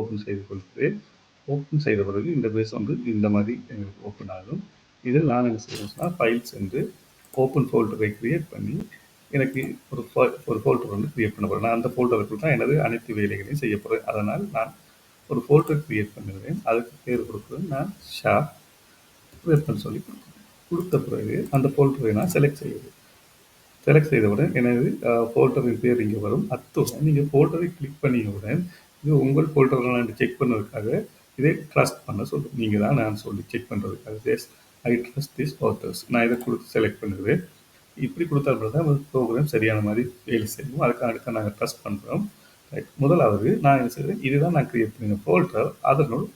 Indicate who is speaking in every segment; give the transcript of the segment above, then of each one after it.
Speaker 1: Open செய்து கொள்கிறேன். Open செய்த பிறகு இந்த பேஸ் வந்து இந்த மாதிரி எங்களுக்கு ஓப்பன் ஆகும். இதில் நான் என்ன செய்யணும்னா ஃபைல்ஸ் என்று ஓப்பன் ஃபோல்டரை க்ரியேட் பண்ணி எனக்கு ஒரு ஒரு ஃபோல்டர் வந்து க்ரியேட் பண்ண போகிறேன் நான் அந்த ஃபோல்டருக்குள் தான் எனது அனைத்து வேலைகளையும் செய்ய போகிறேன் அதனால் நான் ஒரு ஃபோல்டர் க்ரியேட் பண்ணுகிறேன். அதுக்கு பேர் கொடுக்குறேன் நான் ஷா வெப்பன் சொல்லி கொடுத்த பிறகு அந்த ஃபோல்டரை நான் செலக்ட் செய்வது. செலக்ட் செய்தவுடன் எனது ஃபோல்டரின் பேர் இங்கே வரும். அத்துடன் நீங்கள் ஃபோல்டரை கிளிக் பண்ணியவுடன் இது உங்கள் ஃபோல்டர்லாம் செக் பண்ணுறதுக்காக இதை ட்ரஸ்ட் பண்ண சொல்லும் நீங்கள் தான் நான் சொல்லி செக் பண்ணுறதுக்காக yes I trust this authors நான் இதை கொடுத்து செலக்ட் பண்ணுறேன் இப்படி கொடுத்தா தான் ப்ரோக்ராம் சரியான மாதிரி வேலை செய்யும். அதுக்கு அடுத்த நாங்கள் ட்ரஸ்ட் பண்ணுறோம் ரைட் முதலாவது நான் என்ன செய்கிறேன் இதுதான் நான் கிரியேட் பண்ணின ஃபோல்டர் அதனுள்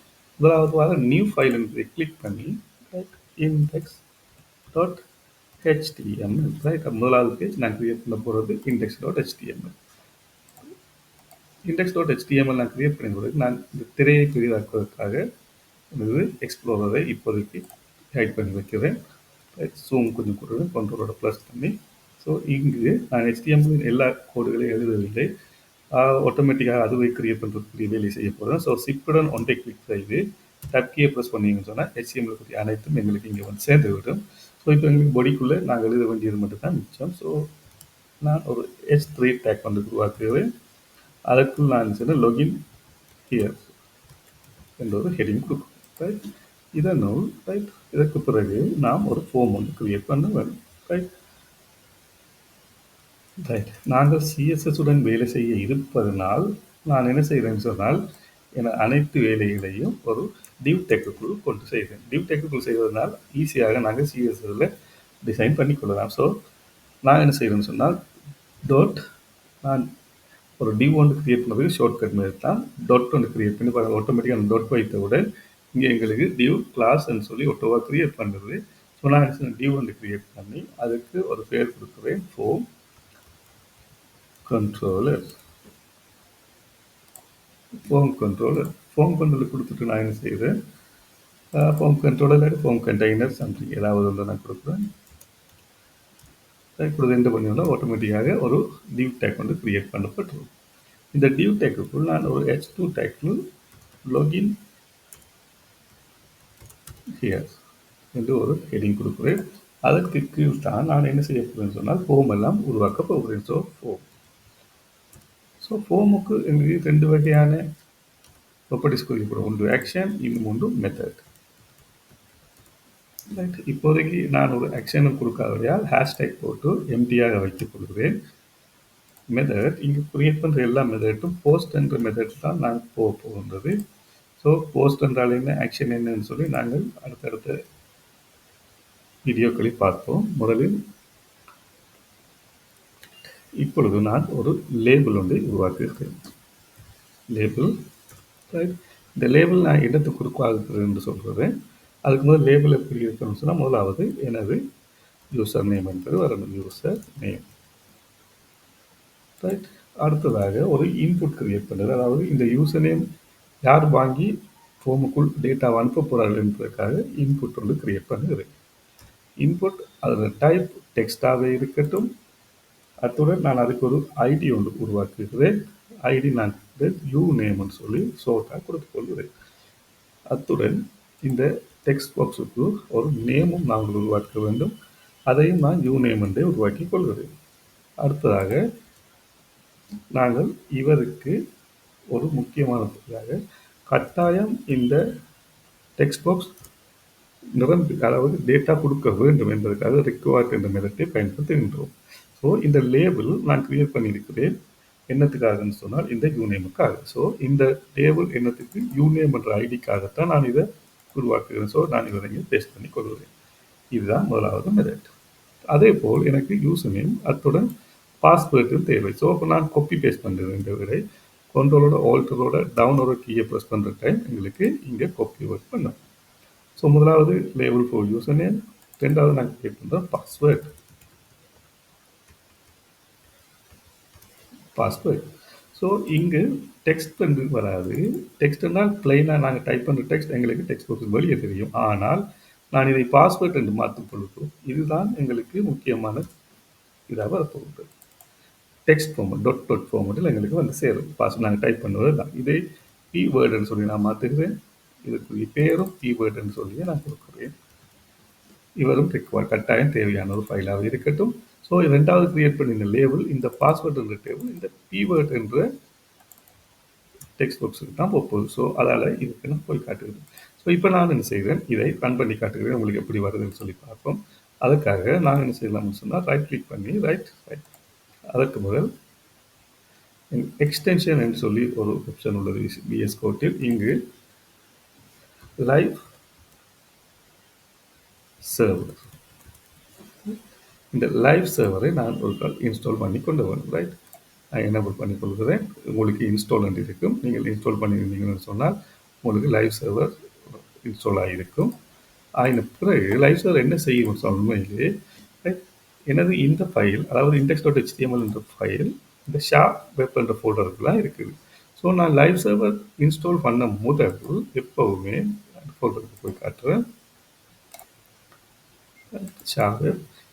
Speaker 1: முதலாவது நியூ ஃபைல் என்பதை கிளிக் பண்ணி இண்டெக்ஸ் டாட் ஹெச்டிஎம்எல் ரைட் முதலாவது பேஜ் நான் கிரியேட் பண்ண போகிறது index dot HTML index dot HTML நான் கிரியேட் பண்ண நான் இந்த திரையை பெரிதாக்குவதற்காக எனது எக்ஸ்ப்ளோரரை இப்போதைக்கு ஹைட் பண்ணி வைக்கிறேன். ஜூம் கொஞ்சம் கொடுக்குறேன் கண்ட்ரோலோட ப்ளஸ் பண்ணி. ஸோ இங்கு நான் ஹெச்டிஎம்எல் எல்லா கோடுகளையும் எழுதவில்லை. ஆட்டோமேட்டிக்காக அதுவே கிரியேட் பண்ணுறதுக்குரிய வேலை செய்ய போகிறேன் ஸோ சிப்புடன் ஒன்றை கிளிக் செய்து டப்கியை ப்ரெஸ் பண்ணீங்கன்னு சொன்னால் ஹெச்டிஎம்எல் பற்றி அனைத்தும் எங்களுக்கு இங்கே வந்து சேர்ந்து விடும். ஸோ இப்போ எங்களுக்கு பொடிக்குள்ளே நாங்கள் எழுத வேண்டியது மட்டும்தான் மிச்சம். ஸோ நான் ஒரு ஹெச் த்ரீ டேக் வந்து உருவாக்குகிறேன். அதற்குள் நான் சொன்ன லொகின் ஹியர் என்ற ஒரு ஹெடிங் கொடுக்கும் ரைட் இதனுள் ரைட் இதற்கு பிறகு நாம் ஒரு ஃபோம் ஒன்று கிரியேட் பண்ண வேண்டும். ரைட் ரைட் நாங்கள் சிஎஸ்எஸ் உடன் வேலை செய்ய இருப்பதனால் நான் என்ன செய்கிறேன்னு சொன்னால் என அனைத்து வேலைகளையும் ஒரு டிவ் டெக்குக்குள் கொண்டு செய்கிறேன் டிவ் டெக்குக்குள் செய்வதனால் ஈஸியாக நாங்கள் சிஎஸ்எஸில் டிசைன் பண்ணிக்கொள்ளலாம் ஸோ நான் என்ன செய்கிறேன்னு சொன்னால் டோட் நான் ஒரு டிவ் ஒன்று கிரியேட் பண்ணுறதுக்கு ஷார்ட்கட் மாதிரி தான் டாட் ஒன்று கிரியேட் பண்ணி பாருங்கள் ஆட்டோமேட்டிக்காக அந்த டாட் வைத்தவுடன் இங்கே எங்களுக்கு டியூ கிளாஸ்ன்னு சொல்லி ஒட்டோவாக கிரியேட் பண்ணுறது ஸோ நான் டியூ ஒன்று கிரியேட் பண்ணி அதுக்கு ஒரு பேர் கொடுக்குறேன் form controller form controller form controller கொடுத்துட்டு நான் என்ன செய்கிறேன் form controller form container something ஏதாவது ஒன்று நான் கொடுக்குறேன். கொடுத்து என்ன பண்ணிடலாம் ஆட்டோமேட்டிக்காக ஒரு டியூ டேக் வந்து க்ரியேட் பண்ணப்பட்டுரும். இந்த டியூ டேக்குக்குள் நான் ஒரு ஹெச் டூ டேக்கில் லொகின் ஹியர் என்று ஒரு ஹெடிங் கொடுக்குறேன். அதற்கு கீழ் தான் நான் என்ன செய்ய போகிறேன்னு சொன்னால் ஃபோம் எல்லாம் உருவாக்க போகிறேன். ஸோ ஃபோம் ஸோ ஃபோமுக்கு எங்களுக்கு ரெண்டு வகையான ப்ராப்பர்ட்டிஸ் குறிப்பிடும். ஒன்று ஆக்ஷன் இன்னும் ஒன்று மெத்தட் ரைட் இப்போதைக்கு நான் ஒரு ஆக்ஷனும் கொடுக்காதவையால் ஹேஷ்டேக் போட்டு எம்டியாக வைத்துக் கொள்கிறேன். மெத்தட் இங்கே கிரியேட் பண்ணுற எல்லா மெத்தட்டும் போஸ்ட் என்ற மெத்தட் தான் நாங்கள் போக போகின்றது. ஸோ போஸ்ட் என்றால் என்ன ஆக்ஷன் என்னன்னு சொல்லி நாங்கள் அடுத்தடுத்த வீடியோக்களை பார்ப்போம். முதலில் இப்பொழுது நான் ஒரு லேபிள் ஒன்றை உருவாக்குகிறேன். லேபிள் ரைட் இந்த லேபிள் நான் இடத்துக்கு உருவாக்குகிறேன் என்று சொல்கிறேன். அதுக்கு முதல் லேபிள் எப்படி இருக்கணும்னு சொன்னால் முதலாவது எனது யூசர் நேம் என்பது வரணும் யூசர் நேம் ரைட் அடுத்ததாக ஒரு இன்புட் கிரியேட் பண்ணுறது அதாவது இந்த யூசர் நேம் யார் வாங்கி ஃபோமுக்குள் டேட்டா அனுப்ப போகிறார்கள் என்பதற்காக இன்புட் ஒன்று கிரியேட் பண்ணுகிறேன் இன்புட் அதில் டைப் டெக்ஸ்டாகவே இருக்கட்டும். அத்துடன் நான் அதுக்கு ஒரு ஐடி ஒன்று உருவாக்குகிறேன். ஐடி நான் யூ நேம்னு சொல்லி ஷோர்ட்டாக கொடுத்து கொள்கிறேன். அத்துடன் இந்த டெக்ஸ்ட் பாக்ஸுக்கு ஒரு நேமும் நாங்கள் உருவாக்க வேண்டும். அதையும் நான் யூ நேம் என்றே உருவாக்கி கொள்கிறேன். அடுத்ததாக நாங்கள் இவருக்கு ஒரு முக்கியமானதாக கட்டாயம் இந்த டெக்ஸ்ட் பாக்ஸ் நிரம்பி அதாவது டேட்டா கொடுக்க வேண்டும் என்பதற்காக ரிக்வயர்ட் என்ற மெதத்தை பயன்படுத்துகின்றோம். ஸோ இந்த லேபிள் நான் கிரியேட் பண்ணியிருக்கிறேன். என்னத்துக்காகன்னு சொன்னால் இந்த யூனேமுக்காக ஸோ இந்த லேபிள் என்னத்துக்கு? யூனேம் என்ற ஐடிக்காகத்தான் நான் இதை உருவாக்குகிறேன். ஸோ நான் இதை இங்கே பேஸ்ட் பண்ணி கொள்கிறேன். இதுதான் முதலாவது மெதட் அதே போல் எனக்கு யூசர் நேம் அத்துடன் பாஸ்வேர்டும் தேவை. ஸோ இப்போ நான் காப்பி பேஸ்ட் பண்ணுறேன் இந்த விடை கண்ட்ரோலோட ஆல்டரோட டவுனோட கீயை ப்ரெஸ் பண்ணுற டைம் எங்களுக்கு இங்கே காப்பி ஒர்க் பண்ணும். ஸோ முதலாவது லேபிள் ஃபோர் யூசர் நேம் ரெண்டாவது நாங்கள் கிரியேட் பண்ணுறோம் பாஸ்வேர்ட் பாஸ்வேர்ட் ஸோ இங்கு டெக்ஸ்ட் வந்து வராது. டெக்ஸ்ட்னால் பிளெயினாக நாங்கள் டைப் பண்ணுற டெக்ஸ்ட் எங்களுக்கு டெக்ஸ்ட் பாக்ஸ் வெளியே தெரியும். ஆனால் நான் இதை பாஸ்வேர்ட் என்று மாற்றும் பொழுது இதுதான் எங்களுக்கு முக்கியமான இதாக வரப்போகுது. டெக்ஸ்ட் ஃபார்மெட் டொட் டொட் ஃபார்மெட்டில் எங்களுக்கு வந்து சேரும். பாஸ் நாங்கள் டைப் பண்ணுவது தான். இதே பி வேர்டுன்னு சொல்லி நான் மாற்றுகிறேன் இதுக்குரிய பேரும் பி வேர்டுன்னு சொல்லி நான் கொடுக்குறேன். இவரும் ரெக்வயர் கட்டாயம் தேவையான ஒரு ஃபைலாக இருக்கட்டும். ஸோ ரெண்டாவது கிரியேட் பண்ணின லேபிள் இந்த பாஸ்வேர்டு என்ற டேபிள் இந்த பீவேர்ட் என்ற டெக்ஸ்ட் பாக்ஸுக்கு தான் போகுது ஸோ அதால் இதுக்கு நான் போய் காட்டுகிறேன். ஸோ இப்போ நான் என்ன செய்கிறேன்? இதை ரன் பண்ணி காட்டுகிறேன். உங்களுக்கு எப்படி வருதுன்னு சொல்லி பார்ப்போம். அதுக்காக நான் என்ன செய்யலாம்னு சொன்னால் ரைட் கிளிக் பண்ணி ரைட் ரைட் அதற்கு முதல் எக்ஸ்டென்ஷன் என்று சொல்லி ஒரு ஆப்ஷன் உள்ளது பிஎஸ் கோட்டில் இங்கு லைவ் சர்வர் இந்த லைவ் சர்வரை நான் ஒரு கால் இன்ஸ்டால் பண்ணி கொண்டு வரேன் ரைட் நான் எனபிள் பண்ணி கொள்கிறேன். உங்களுக்கு இன்ஸ்டால் என்று இருக்கும். நீங்கள் இன்ஸ்டால் பண்ணியிருந்தீங்கன்னு சொன்னால் உங்களுக்கு லைவ் சர்வர் இன்ஸ்டால் ஆகியிருக்கும் ஆகின பிறகு லைவ் சர்வர் என்ன செய்யும் உண்மையிலே எனது இந்த ஃபைல் அதாவது இண்டெக்ஸ் டாட் ஹெச்டிஎம்எல் என்ற ஃபைல் இந்த ஷாப் வெப் என்ற ஃபோல்டருக்குலாம் இருக்குது. ஸோ நான் லைவ் சர்வர் இன்ஸ்டால் பண்ண முதல் எப்போவுமே ஃபோல்டருக்கு போய் காட்டுறேன். ஷாப்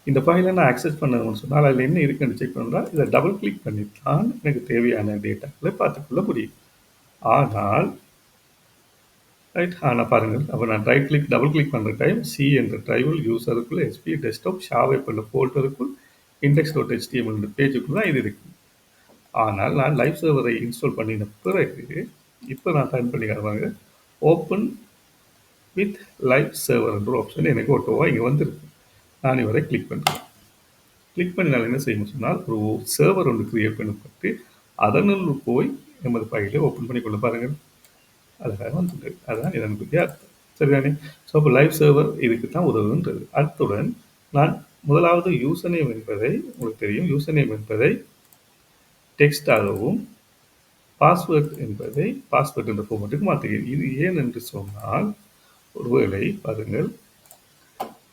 Speaker 1: இந்த ஃபைலை நான் ஆக்சஸ் பண்ணணும்னு சொன்னால் அதில் என்ன இருக்குன்னு செக் பண்ணுறா இதை டபுள் கிளிக் பண்ணி தான் எனக்கு தேவையான டேட்டாக்களை பார்த்துக்கொள்ள முடியும். ஆனால் ரைட் ஆனால் பாருங்கள். அப்போ நான் ரைட் கிளிக் டபுள் கிளிக் பண்ணுற டைம் சி என்ற ட்ரைவல் யூசருக்குள்ள எஸ்பி டெஸ்க்டாப் ஷாவை பண்ண ஃபோல்டருக்குள் இண்டெக்ஸ் டாட் ஹெச்டிஎம்எல் பேஜுக்குள்ள தான் இது இருக்குது ஆனால் நான் லைவ் சர்வரை இன்ஸ்டால் பண்ணின பிறகு இப்போ நான் டைம் பண்ணி காட்டுவாங்க ஓப்பன் வித் லைவ் சர்வர்ன்ற ஆப்ஷன் எனக்கு ஓட்டோவாக இங்கே வந்துருக்கு. நான் இவரை கிளிக் பண்ணுறேன் கிளிக் பண்ணினால் என்ன செய்யணும் சொன்னால் ஒரு சர்வர் ஒன்று கிரியேட் பண்ணப்பட்டு அதனுள் போய் எமது ஃபைலை ஓப்பன் பண்ணி கொள்ள பாருங்கள். அழகாக வந்துட்டு அதுதான் இதனுடைய அர்த்தம். சரிதானே? ஸோ அப்போ லைவ் சர்வர் இதுக்கு தான் உதவுன்றது அத்துடன் நான் முதலாவது யூசர் நேம் என்பதை உங்களுக்கு தெரியும் யூசர் நேம் என்பதை டெக்ஸ்டாகவும் பாஸ்வேர்ட் என்பதை பாஸ்வேர்ட் என்ற ஃபார்மேட்டுக்கு மாற்றுகிறேன். இது ஏன் என்று சொன்னால் ஒருவேளை பாருங்கள்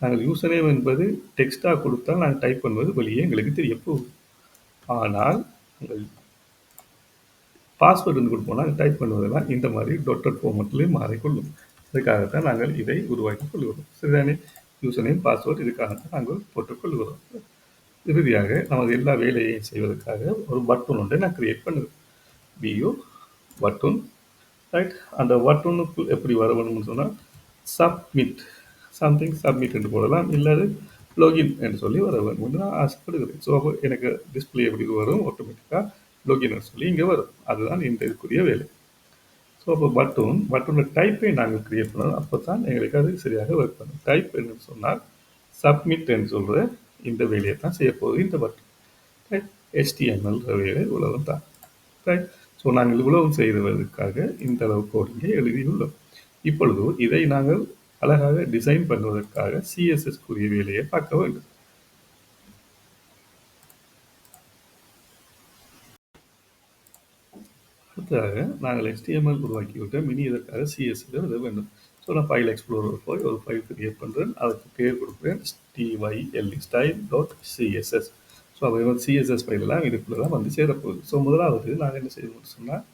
Speaker 1: நாங்கள் யூசர் நேம் என்பது டெக்ஸ்டாக கொடுத்தால் நாங்கள் டைப் பண்ணுவது வெளியே எங்களுக்கு தெரிய ஆனால் உங்கள் பாஸ்வேர்டு வந்து கொண்டு போனால் டைப் பண்ணுவதெல்லாம் இந்த மாதிரி டொட்டட் ஃபார்மெட்லேயும் மாறிக்கொள்ளும். அதுக்காகத்தான் நாங்கள் இதை உருவாக்கி கொள்கிறோம். சரிதானே? யூசர் நேம் பாஸ்வேர்டு இதுக்காகத்தான் நாங்கள் போட்டுக்கொள்கிறோம். இறுதியாக நமது எல்லா வேலையையும் செய்வதற்காக ஒரு பட்டன் ஒன்றை நான் கிரியேட் பண்ணுவேன். பியூ பட்டன் ரைட் அந்த பட்டனுக்குள் எப்படி வர சொன்னால் சப்மிட் சம்திங் சப்மிட் என்று போடலாம். இல்லாது லாகின் என்று சொல்லி வர வேண்டும் என்று நான் ஆசைப்படுகிறேன். ஸோ எனக்கு டிஸ்பிளே எப்படி வரும்? ஆட்டோமேட்டிக்காக லோகின் சொல்லி இங்கே வரும். அதுதான் இந்த இதுக்குரிய வேலை. ஸோ அப்போ பட்டூன் பட்டனோட டைப்பை நாங்கள் கிரியேட் பண்ணணும் அப்போ தான் எங்களுக்கு அது சரியாக ஒர்க் பண்ணும். டைப் என்று சொன்னால் சப்மிட் என்று சொல்கிற இந்த வேலையை தான் செய்ய போகுது இந்த பட்டன் ரைட் எஸ்டிஎம்எல் வேலை உலகம் தான். ரைட் ஸோ நாங்கள் உலகம் செய்வதற்காக இந்த அளவு கோடிங்கை எழுதியுள்ளோம். இப்பொழுது இதை நாங்கள் அழகாக டிசைன் பண்ணுவதற்காக சிஎஸ்எஸ் கூறிய வேலையை பார்க்க வேண்டும். அடுத்ததாக நாங்கள் எஸ்டிஎம்எல் உருவாக்கிவிட்ட மினி இதற்காக சிஎஸ்எல் இது வேண்டும். ஸோ நான் ஃபைல் எக்ஸ்ப்ளோரர் போய் ஒரு ஃபைல் கிரியேட் பண்ணுறேன் அதுக்கு பேர் கொடுக்குறேன் T Y L E style dot CSS so அது வந்து சிஎஸ்எஸ் ஃபைலெல்லாம் இதுக்குள்ளே தான் வந்து சேரப்போகுது. ஸோ முதலாவது நாங்கள் என்ன செய்யணும்னு சொன்னால்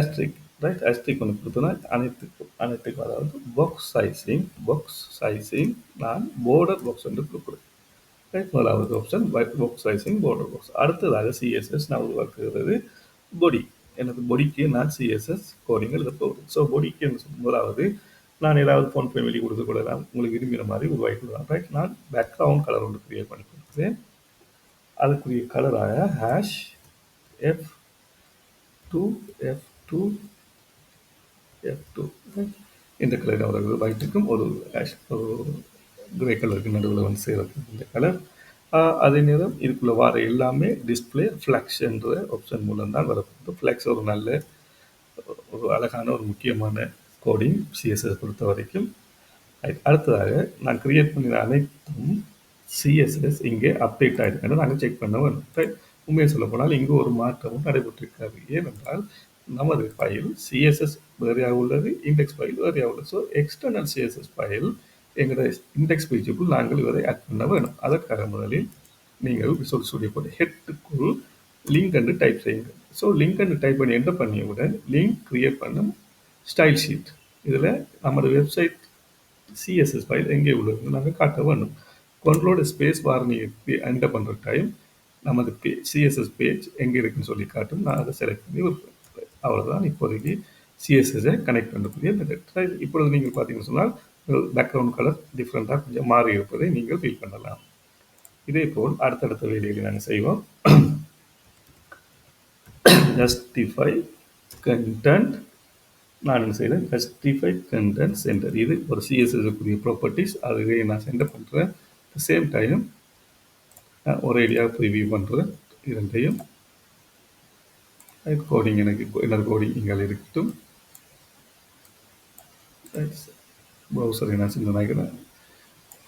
Speaker 1: அஸ்ட்ரிக் ரைட் அஸ்ட்ரிக் ஒன்று கொடுத்தோன்னா அனைத்துக்கும் அனைத்துக்கும் அதாவது பாக்ஸ் சைஸிங் பாக்ஸ் சைஸிங் நான் போர்டர் பாக்ஸ் என்று கொடுக்குறேன். ரைட் முதலாவது option box sizing border box அடுத்ததாக சிஎஸ்எஸ் நான் உருவாக்குகிறது பொடி எனது பொடிக்கு நான் சிஎஸ்எஸ் கோடிங் எழுத போகிறேன் ஸோ பொடிக்கு முதலாவது நான் ஏதாவது ஃபோன் பே வெளியே கொடுத்து கொள்ளலாம் உங்களுக்கு விரும்புகிற மாதிரி உருவாக்கி கொள்ளலாம் ரைட் நான் பேக்ரவுண்ட் கலர் ஒன்று க்ரியேட் பண்ணி கொடுக்குறேன். அதுக்குரிய கலராக hash F two F two F two இந்த கலர் ஒரு வைத்திருக்கும் ஒரு ஹேஷ் ஒரு கிரே கலருக்கு நடுவில் வந்து சேர்றது இந்த கலர் அதே நேரம் இதுக்குள்ளே வர எல்லாமே டிஸ்பிளே ஃப்ளக்ஸ்ன்ற ஆப்ஷன் மூலம் தான் வரப்போகுது. ஃப்ளக்ஸ் ஒரு நல்ல ஒரு அழகான ஒரு முக்கியமான கோடிங் சிஎஸ்எஸ் பொறுத்த வரைக்கும். அடுத்ததாக நான் கிரியேட் பண்ணின அனைத்தும் சிஎஸ்எஸ் இங்கே அப்டேட் ஆகிருக்கேன் நாங்கள் செக் பண்ண வேணும் உண்மையை சொல்ல போனால் இங்கே ஒரு மாற்றமும் நடைபெற்றிருக்காது. ஏனென்றால் நமது ஃபைல் சிஎஸ்எஸ் வேறையாக உள்ளது இண்டெக்ஸ் ஃபைல் வேறையாக உள்ளது. ஸோ எக்ஸ்டர்னல் சிஎஸ்எஸ் ஃபைல் எங்களோட இண்டெக்ஸ் பேஜுக்குள் நாங்கள் இவரை ஆட் பண்ண வேணும். அதற்காக முதலில் நீங்கள் விசுவல் ஸ்டுடியோ போட்டு ஹெட்டுக்குள் லிங்க் அண்டு டைப் செய்யுங்க ஸோ லிங்க் அண்டு டைப் பண்ணி என்டர் பண்ணியவுடன் லிங்க் கிரியேட் பண்ணும் ஸ்டைல் ஷீட் இதில் நமது வெப்சைட் சிஎஸ்எஸ் ஃபைல் எங்கே உள்ளது நாங்கள் காட்ட வேணும். கொண்டோட ஸ்பேஸ் பார் நீங்கள் என்டர் பண்ணுற டைம் நமது பே சிஎஸ்எஸ் பேஜ் எங்கே இருக்குன்னு சொல்லி காட்டும். நான் அதை செலக்ட் பண்ணி அவ்வளோதான் இப்போதைக்கு சிஎஸ்எஸை கனெக்ட் பண்ணக்கூடிய மெத்தட் இப்பொழுது நீங்கள் பார்த்தீங்கன்னு சொன்னால் பேக்ரவுண்ட் கலர் டிஃப்ரெண்ட்டாக கொஞ்சம் மாறி இருப்பதை நீங்கள் ஃபீல் பண்ணலாம். இதே போல் அடுத்தடுத்த வேலைகளை நாங்கள் செய்வோம். ஜஸ்டிஃபை கண்டென்ட் நான் செய்கிறேன் ஜஸ்டிஃபை கண்டென்ட் சென்டர் இது ஒரு சிஎஸ்எஸ்க்குரிய ப்ராப்பர்ட்டிஸ் அதுவே நான் சென்டர் பண்ணுறேன் சேம் டைம் நான் ஒரு ஐடியா ப்ரிவியூ பண்ணுறேன் இரண்டையும். கோடிங் எனக்கு என்னோட கோடிங் இங்கே இருக்கட்டும். ப்ரௌசர் நான் சிந்தனைகளை நினைக்கிறேன்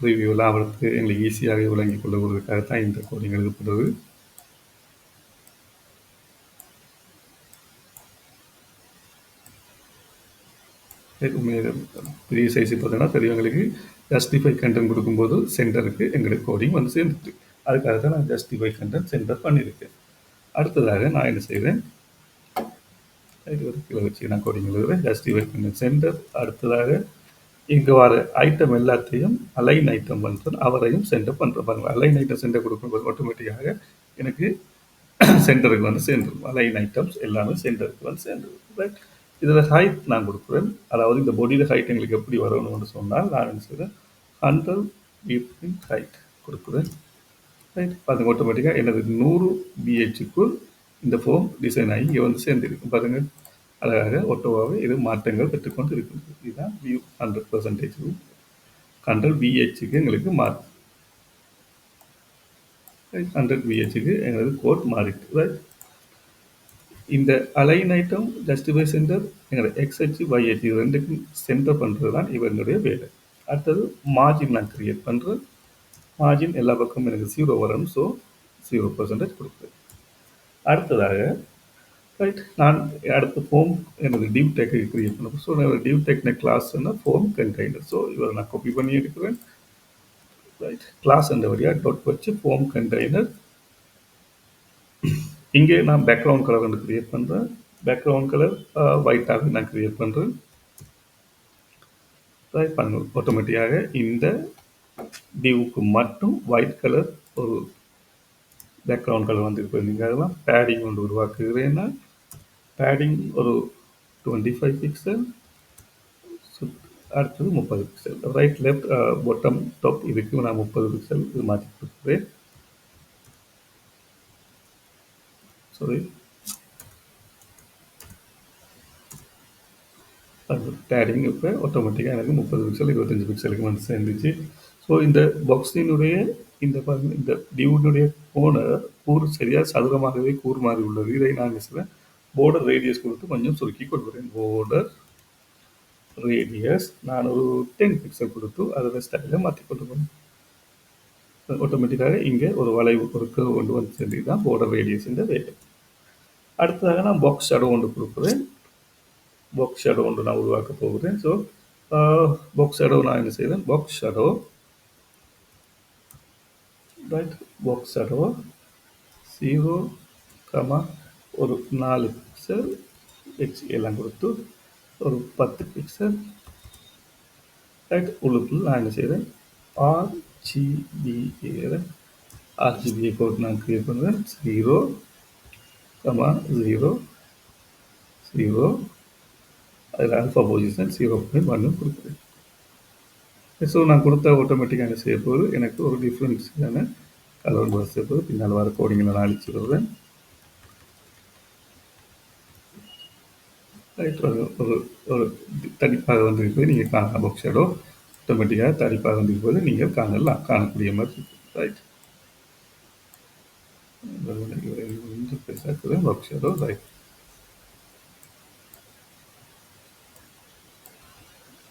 Speaker 1: ரிவ்யூலாம் அவருக்கு எங்களை ஈஸியாக விளங்கிக் கொள்ளுவதற்காக தான் இந்த கோடிங் எழுதப்படுது பெரிய சைஸ் பார்த்தீங்கன்னா பெரியவங்களுக்கு ஜஸ்டிஃபை கண்டென்ட் கொடுக்கும்போது சென்டருக்கு எங்களுக்கு கோடிங் வந்து சேர்ந்துட்டு அதுக்காக தான் நான் ஜஸ்டிஃபை கண்டென்ட் சென்டர் பண்ணியிருக்கேன். அடுத்ததாக நான் என்ன செய்வேன்? இது ஒரு கிலோ வச்சு நான் கோடிங் எழுதுவேன். ஜஸ்டிஃபை கண்டென்ட் சென்டர் அடுத்ததாக இங்கே வர ஐட்டம் எல்லாத்தையும் அலைன் ஐட்டம் பண்ணுறது அவரையும் சென்டர் பண்ணுறோம் பாருங்கள் அலைன் ஐட்டம் சென்டர் கொடுக்கும்போது ஆட்டோமேட்டிக்காக எனக்கு சென்டருக்கு வந்து சேர்ந்துடும் அலைன் ஐட்டம்ஸ் எல்லாமே சென்டருக்கு வந்து சேர்ந்துடும் ரைட் இதில் ஹைட் நான் கொடுக்குறேன். அதாவது இந்த பொடியில் ஹைட் எங்களுக்கு எப்படி வரணும்னு சொன்னால் நான் என்ன செய்கிறேன் ஹண்ட்ரட் பிபின் ஹைட் கொடுக்குறேன். ரைட் அது ஆட்டோமேட்டிக்காக எனது நூறு பிஹெச்சுக்குள் இந்த ஃபோம் டிசைன் ஆகி இங்கே வந்து சேர்ந்துருக்கும். பாருங்கள் அழகாக ஒட்டோவாகவே இது மாற்றங்கள் பெற்றுக்கொண்டு இருக்கிறது இதுதான் வியூ ஹண்ட்ரட் பர்சன்டேஜ் ஹண்ட்ரட் பிஹெச்சுக்கு எங்களுக்கு மாறும் ஹண்ட்ரட் பிஹெச்சுக்கு எங்களுக்கு கோட் மாறிட்டு ரைட் இந்த அலைன் ஐட்டம் ஜஸ்டிஃபை சென்டர் எங்களோட எக்ஸ்ஹெச் ஒய்ஹெச் இது ரெண்டுக்கும் சென்டர் பண்ணுறது தான் இவங்களுடைய வேலை. அடுத்தது மார்ஜின் நான் கிரியேட் பண்ணுறேன் மார்ஜின் எல்லா பக்கமும் எனக்கு ஜீரோ வரணும் ஸோ ஜீரோ பர்சன்டேஜ் கொடுப்பேன். அடுத்ததாக ரைட் நான் அடுத்த ஃபோம் எனது டிவ் டெக்கை கிரியேட் பண்ண ஸோ நான் டிவ் டெக்ன கிளாஸ்னா ஃபோம் கண்டெய்னர் ஸோ இவரை நான் காப்பி பண்ணி எடுக்கிறேன். ரைட் கிளாஸ் என்ற வழியாக டாட் வச்சு ஃபோம் கண்டெய்னர் இங்கே நான் பேக்ரவுண்ட் கலர் வந்து கிரியேட் பண்ணுறேன் பேக்ரவுண்ட் கலர் ஒயிட்டாக நான் கிரியேட் பண்ணுறேன் ட்ரை பண்ணுங்க ஆட்டோமேட்டிக்காக இந்த டியூக்கு மட்டும் ஒயிட் கலர் ஒரு பேக்ரவுண்ட் கலர் வந்துருக்கு நீங்கள் அதெல்லாம் பேடிங் ஒன்று உருவாக்குகிறேன்னா பேடிங் ஒரு டுவெண்ட்டி ஃபைவ் பிக்சல் அடுத்தது முப்பது pixel right left bottom top இதுக்கு நான் முப்பது பிக்சல் இது மாற்றி கொடுக்குறேன் சாரி அது டேடிங் இப்போ ஆட்டோமேட்டிக்காக எனக்கு முப்பது பிக்சல் இருபத்தஞ்சி பிக்சலுக்கு வந்து சேர்ந்துச்சு ஸோ இந்த பாக்ஸினுடைய இந்த பாருங்க இந்த டியூனுடைய கோண கூறு சரியாக சதுரமாகவே கூறு மாறி உள்ளது இதை நான் சொல்கிறேன் போர்டர் ரேடியஸ் கொடுத்து கொஞ்சம் சுருக்கி கொடுக்குறேன். போர்டர் ரேடியஸ் நான் ஒரு டென் பிக்சல் கொடுத்து அதோட ஸ்டைலில் மாற்றி கொடுக்குறேன் ஆட்டோமேட்டிக்காக இங்கே ஒரு வளைவு ஒரு கொண்டு வந்து சேர்ந்து தான் போர்டர் ரேடியஸின் வேலை அடுத்ததாக நான் பாக்ஸ் ஷேடோ ஒன்று கொடுக்குறேன். பாக்ஸ் ஷேடோ ஒன்று நான் உருவாக்க போகிறேன். ஸோ பாக்ஸ் ஷேடோ நான் என்ன செய்வேன்? Box shadow right box shadow zero comma ஒரு நாலு பிக்சல் ஹெச் எல்லாம் கொடுத்து ஒரு பத்து பிக்சல் ரைட் உள்ளுக்குள்ள நான் என்ன செய்கிறேன் ஆர்ஜிபி ஆர்ஜிபிஏ கோட் நான் கிரியேட் பண்ணுறேன் ஜீரோ கமா ஜீரோ ஜீரோ அதில் ஆல்ஃபா பொசிஷன் ஜீரோ பாயிண்ட் ஒன்று கொடுக்குறேன். ஸோ நான் கொடுத்த ஆட்டோமேட்டிக்காக என்ன செய்ய போகுது? எனக்கு ஒரு டிஃப்ரெண்ட்ஸான கலர் பஸ் செய்ய போகுது. பின்னால் வர கோடிங்களை நான் அழிச்சு வருவேன் ரைட் ஒரு ஒரு ஒரு தடிப்பாக வந்திருப்பது நீங்கள் காணலாம் பாக்ஸ் ஷேடோ ஆட்டோமேட்டிக்காக தடிப்பாக வந்திருப்பது நீங்கள் காணலாம் காணக்கூடிய மாதிரி. இருக்கும் ரைட் பெருசாக்குது பாக்ஸ் ஷேடோ ரைட்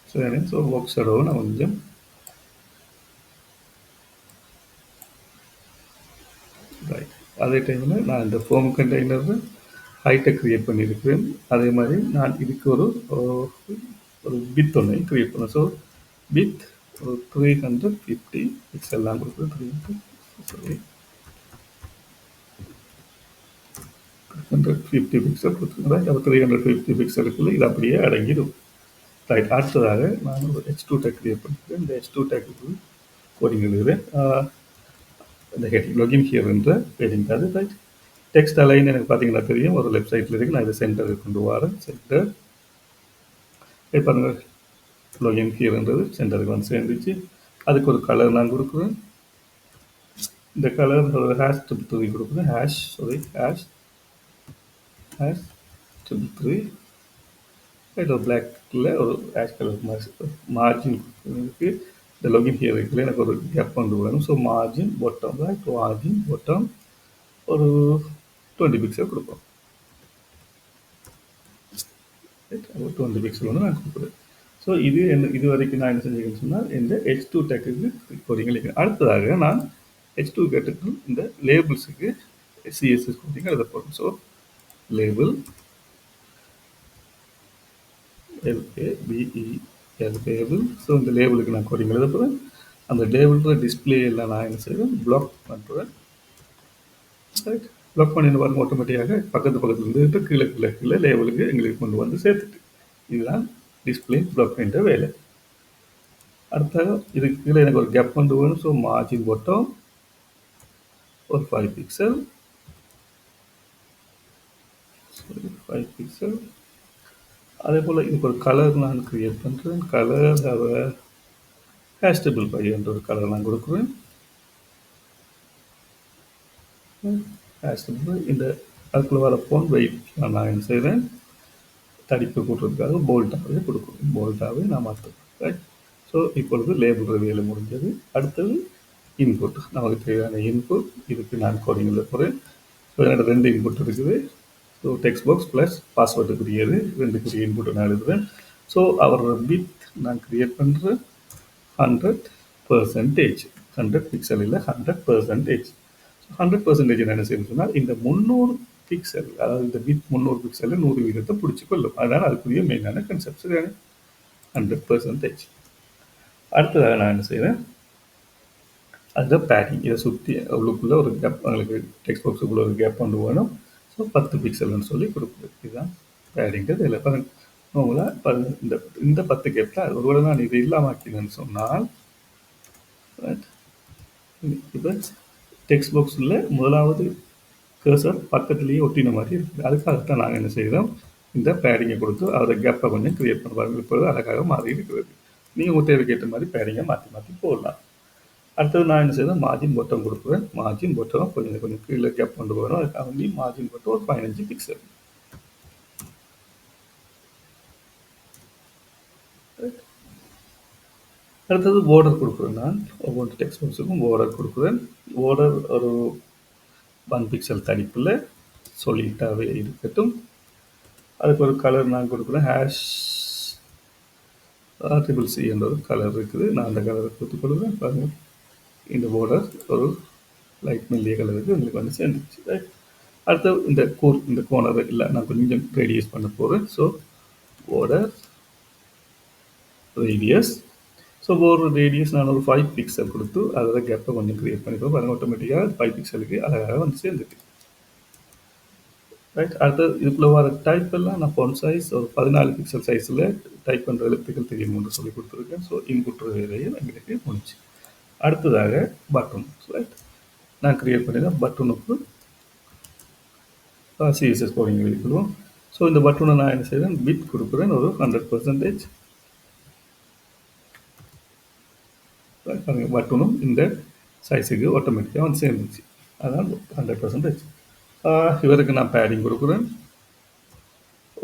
Speaker 1: சரி ஸோ பாக்ஸ் ஷேடோவை நான் கொஞ்சம் ரைட் அதே டைமில் நான் இந்த ஃபோம் கண்டெய்னர் ஹைட்டை க்ரியேட் பண்ணியிருக்கிறேன். அதே மாதிரி நான் இதுக்கு ஒரு ஒரு பித் ஒன்று க்ரியேட் பண்ணேன். ஸோ பித் ஒரு த்ரீ ஹண்ட்ரட் ஃபிஃப்டி பிக்ஸ் எல்லாம் கொடுக்குறேன் three hundred sorry hundred fifty pixel கொடுத்துருக்குறேன் அப்போ த்ரீ ஹண்ட்ரட் ஃபிஃப்டி பிக்சலுக்குள்ளே இது அப்படியே அடங்கிடும். ரைட் அடுத்ததாக நான் ஒரு ஹெச் டூ டேக் க்ரியேட் பண்ணிக்கிறேன் இந்த ஹெச் டூ டேக்கு கோடிங் எழுதுகிறேன். இந்த ஹெட் லொகின் ஹியர் என்ற ஹெடிங் அது ரைட் டெக்ஸ்ட் அலைன் எனக்கு பார்த்தீங்கன்னா தெரியும். ஒரு லெஃப்ட் சைடில் இருக்குது நான் இதை சென்டருக்கு கொண்டு வரேன். சென்டர் இப்போ பாருங்க. லோகின் கீழன்றது சென்டருக்கு வந்து சேர்ந்துச்சு. அதுக்கு ஒரு கலர் நான் கொடுக்குறேன். இந்த கலர் ஒரு ஹேஷ் ட்ரிபிள் த்ரீ கொடுக்குறேன். Hash sorry hash hash triple three right ஒரு பிளாக்ல ஒரு ஹேஷ் கலர் மார்ஜின் இருக்கு இந்த லொகின் ஹியர் இருக்குல்ல எனக்கு ஒரு கேப் கொண்டு வேணும் so margin bottom right margin bottom ஒரு டுவெண்ட்டி பிக்சல் கொடுப்போம். டுவெண்ட்டி பிக்சல் வந்து நான் கொடுக்குறேன். ஸோ இது என்ன இது வரைக்கும் நான் என்ன செஞ்சுக்கணும்னு சொன்னால் இந்த ஹெச் டூ டேக்குக்கு கோரிங் எழுதிக்கிறேன் அடுத்ததாக நான் ஹெச் டூ கேட்டுக்கு இந்த லேபிள்ஸுக்கு சிஎஸ்எஸ் கோரிங் எழுத போகிறோம் so label L A B E L label so இந்த லேபிளுக்கு நான் கோரிங் எழுத போகிறேன் அந்த லேபிள் டிஸ்பிளே எல்லாம் நான் என்ன செய்வேன்? பிளாக் பண்ணுறேன் ரைட் பிளாக் பண்ணி பாருங்க ஆட்டோமேட்டிக்காக பக்கத்து பக்கத்தில் இருந்துட்டு கீழே கீழே கீழே லேவலுக்கு எங்களுக்கு கொண்டு வந்து சேர்த்துட்டு. இதுதான் டிஸ்பிளே பிளாக் பண்ணுற வேலை. அடுத்தாக இதுக்கு கீழே எனக்கு ஒரு கேப் கொண்டு வேணும். ஸோ மார்ஜின் போட்டோம் ஒரு ஃபைவ் பிக்சல் ஃபைவ் பிக்சல் அதே போல் இதுக்கு ஒரு கலர் நான் க்ரியேட் பண்ணுறேன் கலர் அதை ஹேஷ்டபிள் பை என்ற ஒரு கலர் நான் கொடுக்குறேன். ஹேஷ்டபிள் இந்த அதுக்குள்ளே வர ஃபோன் வெயிட் நான் என்ன செய்கிறேன் தடிப்பு கூட்டுறதுக்காக போல்ட்டாகவே கொடுக்குறோம் போல்ட்டாகவே நான் மாற்றுறேன் ரைட் ஸோ இப்பொழுது லேபிள் வேலை முடிஞ்சது. அடுத்தது இன்புட் நமக்கு தேவையான இன்புட் இதுக்கு நான் கோடிங் எழுத போகிறேன் ஸோ என்னோட ரெண்டு இன்புட் இருக்குது. ஸோ டெக்ஸ்ட் பாக்ஸ் ப்ளஸ் பாஸ்வேர்டுக்குரியது ரெண்டுக்குரிய இன்புட் நான் எழுதுவேன் ஸோ அவரோட பிட் நான் கிரியேட் பண்ணுறேன் ஹண்ட்ரட் பர்சன்டேஜ் ஹண்ட்ரட் பிக்சல் இல்லை ஹண்ட்ரட் பர்சன்டேஜ் ஹண்ட்ரட் பர்சன்டேஜ் என்ன செய்யணும் சொன்னால் இந்த முந்நூறு பிக்சல் அதாவது இந்த பிட் முந்நூறு பிக்சலில் நூறு வீதத்தை பிடிச்சி கொள்ளும். அதனால் அதுக்குரிய மெயினான கன்செப்ட் ஹண்ட்ரட் பர்சன்டேஜ் அடுத்ததாக நான் என்ன செய்வேன்? அதுதான் பேக்கிங் இதை சுற்றி உள்ளுக்குள்ளே ஒரு கேப் உங்களுக்கு டெக்ஸ்ட் பாக்ஸுக்குள்ளே ஒரு கேப் கொண்டு வேணும். ஸோ பத்து பிக்சல்னு சொல்லி கொடுக்குது. இதுதான் பேடிங்கிறது இல்லை பாருங்க. உங்களை இந்த இந்த பத்து கேப்பில் ஒருவேளை நான் இது இல்லாமல் ஆக்கினேன்னு சொன்னால் இப்போ டெக்ஸ்ட் பாக்ஸில் முதலாவது கர்சர் பக்கத்துலேயே ஒட்டின மாதிரி இருக்குது. அதுக்காகத்தான் நாங்கள் என்ன செய்கிறோம் இந்த பேடிங்கை கொடுத்து அதோட கேப்பை கொஞ்சம் க்ரியேட் பண்ணுவாங்க இப்போது அழகாக மாறி இருக்கிறது. நீங்கள் உங்கள் தேவைக்கேற்ற மாதிரி பேடிங்கை மாற்றி மாற்றி போடலாம். அடுத்தது நான் என்ன செய்வேன் மார்ஜின் பொட்டம் கொடுக்குறேன். மார்ஜின் பொட்டம் கொஞ்சம் கொஞ்சம் கீழே கேப் கொண்டு போகிறோம் அதுக்காக வேண்டி மார்ஜின் பொட்டம் ஒரு பதினஞ்சு பிக்சல் அடுத்தது போர்டர் கொடுக்குறேன் நான். ஒவ்வொரு டெக்ஸ்ட் பாக்ஸுக்கும் போர்டர் கொடுக்குறேன். போர்டர் ஒரு ஒன் பிக்சல் தடிப்பில் சொல்லிட்டாவே இருக்கட்டும். அதுக்கு ஒரு கலர் நான் கொடுக்குறேன். ஹேஷ் ட்ரிபிள் சி என்ற ஒரு கலர் இருக்குது. நான் அந்த கலரை கொடுத்து கொடுக்குறேன் பாருங்கள் இந்த போர்டர் ஒரு லைட் மெல்லிய கலருக்கு உங்களுக்கு வந்து சேர்ந்துச்சு ரைட் அடுத்து இந்த கோர் இந்த கோனர் இல்லை நான் கொஞ்சம் ரேடியஸ் பண்ண போகிறேன் ஸோ போர்டர் ரேடியஸ் ஸோ ஒரு ரேடியஸ் நான் ஒரு ஃபைவ் பிக்சல் கொடுத்து அதில் கேப்பை கொஞ்சம் க்ரியேட் பண்ணிக்கோ. பாருங்கள் ஆட்டோமேட்டிக்காக ஃபைவ் பிக்சலுக்கு அழகாக வந்து சேர்ந்துட்டு. ரைட் அடுத்து இதுக்குள்ளே வர டைப் எல்லாம் நான் ஃபோன் சைஸ் ஒரு பதினாலு பிக்சல் சைஸில் டைப் பண்ணுற எழுத்துக்கள் தெரியணும்னு சொல்லி கொடுத்துருக்கேன். ஸோ இன்புட் வேலையும் எங்களுக்கு முடிச்சு அடுத்ததாக பட்டன் ரைட் நான் க்ரியேட் பண்ணிதான் பட்டனுக்கு சிஎஸ்எஸ் கோடிங் எழுதிக்கொள்வோம் ஸோ இந்த பட்டனை நான் என்ன செய்வேன்? பிட் கொடுக்குறேன். ஒரு ஹண்ட்ரட் பர்சன்டேஜ் பட்டனும் இந்த சைஸுக்கு ஆட்டோமேட்டிக்காக வந்து சேர்ந்துச்சு அதான் ஹண்ட்ரட் பர்சன்டேஜ் இவருக்கு நான் பேடிங் கொடுக்குறேன்.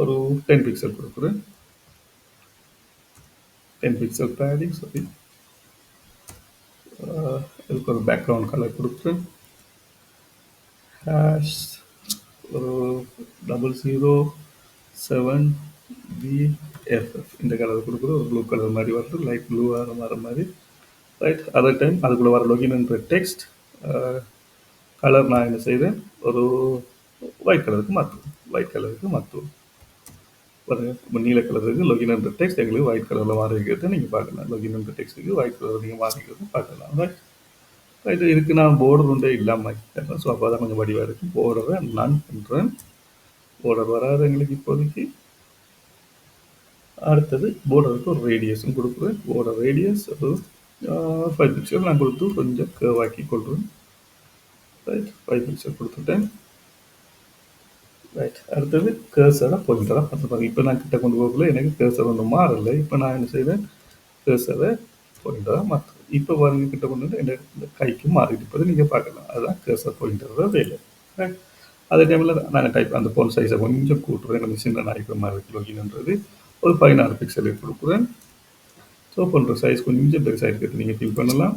Speaker 1: ஒரு டென் பிக்சல் கொடுக்குறேன். டென் பிக்சல் பேடிங் சாரி இதுக்கு ஒரு பேக்ரவுண்ட் கலர் கொடுக்குறேன். ஹேஷ் ஒரு double zero seven B F F இந்த கலர் கொடுக்குறோம் ஒரு ப்ளூ கலர் மாதிரி வருது. லைட் ப்ளூ வர மாதிரி. ரைட் அதர் டைம் அதுக்குள்ளே வர லொகின்ன்ற டெக்ஸ்ட் கலர் நான் என்ன செய்வேன் ஒரு ஒயிட் கலருக்கு மாற்றுவோம் ஒயிட் கலருக்கு மாற்றுவோம் நீல கலருக்கு லொகின்ன்ற டெக்ஸ்ட் எங்களுக்கு ஒயிட் கலரில் மாறிக்கிறது நீங்கள் பார்க்கலாம். லொகின்ன்ற டெக்ஸ்ட்டுக்கு ஒயிட் கலர் நீங்கள் மாறிக்கிறது பார்க்கலாம். ரைட் ரைட் இதுக்கு நான் போர்டர் ஒன்றே இல்லாமல் ஸோ அப்போ தான் கொஞ்சம் வடிவாக இருக்கும் போர்டரை நான் பண்ணுறேன் போர்டர் வராது எங்களுக்கு இப்போதைக்கு. அடுத்தது போர்டருக்கு ஒரு ரேடியஸும் கொடுக்குறேன். போர்டர் ரேடியஸ் ஒரு ஃபைவ் பிக்சர் நான் கொடுத்து கொஞ்சம் கேவாக்கி கொள்கிறேன் ரைட் ஃபைவ் பிக்சர் கொடுத்துட்டேன் ரைட் அடுத்தது கேர்சரை பாயிண்டராக பார்த்துப்பாங்க இப்போ நான் கிட்ட கொண்டு போகல எனக்கு கேர்சர் ஒன்றும் மாறலை இப்போ நான் என்ன செய்வேன் கேர்சரை பாயிண்டராக மாற்றுறேன் இப்போ பாருங்க கிட்ட கொண்டு வந்து இந்த இந்த கைக்கு மாறிட்டு இருப்பதை நீங்கள் பார்க்கலாம் அதுதான் கேர்சர் பாயிண்டரோட வேலை ரைட் அதே டைமில் நாங்கள் டைப் அந்த ஃபோன் சைஸை கொஞ்சம் கூட்டுறேன் எனக்கு சின்ன நாய்க்கிற மாதிரி இருக்கு ஒரு பதினாறு பிக்சல் கொடுக்குறேன் ஸோ பண்ணுற சைஸ் கொஞ்சம் பெருசாக இருக்கிறது நீங்கள் ஃபீல் பண்ணலாம்.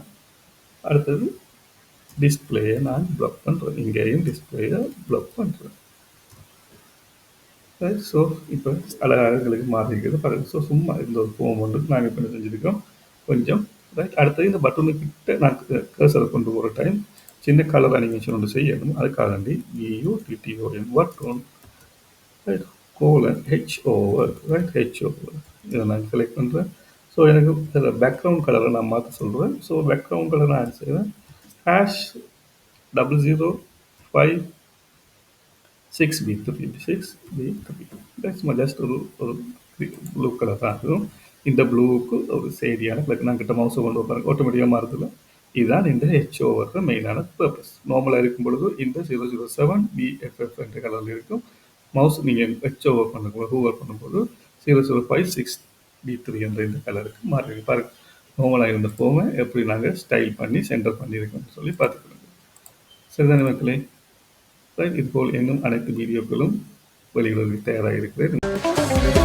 Speaker 1: அடுத்தது டிஸ்பிளேயை நான் ப்ளக் பண்ணுறேன் இங்கேயும் டிஸ்பிளேயை ப்ளக் பண்ணுறேன் ரைட் ஸோ இப்போ அழகாக எங்களுக்கு இருக்கிறது பாருங்கள் ஸோ சும்மா இந்த ஒரு ஃபோம் வந்து நாங்கள் இப்போ என்ன செஞ்சுருக்கோம்? கொஞ்சம் ரைட் அடுத்தது இந்த பட்டனுக்கிட்ட நான் கேசரை கொண்டு போகிற டைம் சின்ன கலர் அனிமேஷன் ஒன்று செய்யணும். அதுக்காக வேண்டி என் work one right colon hover right hover இதை நான் செலக்ட் பண்ணுறேன் ஸோ எனக்கு இதில் பேக்ரவுண்ட் கலரை நான் மாற்ற சொல்கிறேன் ஸோ பேக்ரவுண்ட் கலர் நான் செய்வேன். Hash double zero five six B three six B three maximum just ஒரு ஒரு ப்ளூ கலர் தான் இருக்கும் இந்த ப்ளூவுக்கு ஒரு செய்தியான கலர் நான் கிட்ட மவுஸை கொண்டு வைப்பாங்க ஆட்டோமேட்டிக்காக மாறுதில்லை. இதுதான் இந்த ஹெச் ஓவருக்கு மெயினான பர்பஸ் நார்மலாக இருக்கும் பொழுது இந்த ஜீரோ ஜீரோ செவன் பிஎஃப்எஃப் என்ற கலரில் இருக்கும். மவுஸ் நீங்கள் ஹெச் ஓவர் பண்ணும்போது ஹூவர் பண்ணும்போது zero zero five six B three என்ற இந்த கலருக்கு மாறி பாருங்க நோமலாக இருந்த ஃபோமை எப்படி நாங்கள் ஸ்டைல் பண்ணி சென்டர் பண்ணியிருக்கோம்னு சொல்லி பார்த்துக்கணும் சரிதான மக்களே? இதுபோல் இன்னும் அனைத்து வீடியோக்களும் வெளியிடுவதற்கு தயாராக இருக்கிறேன்.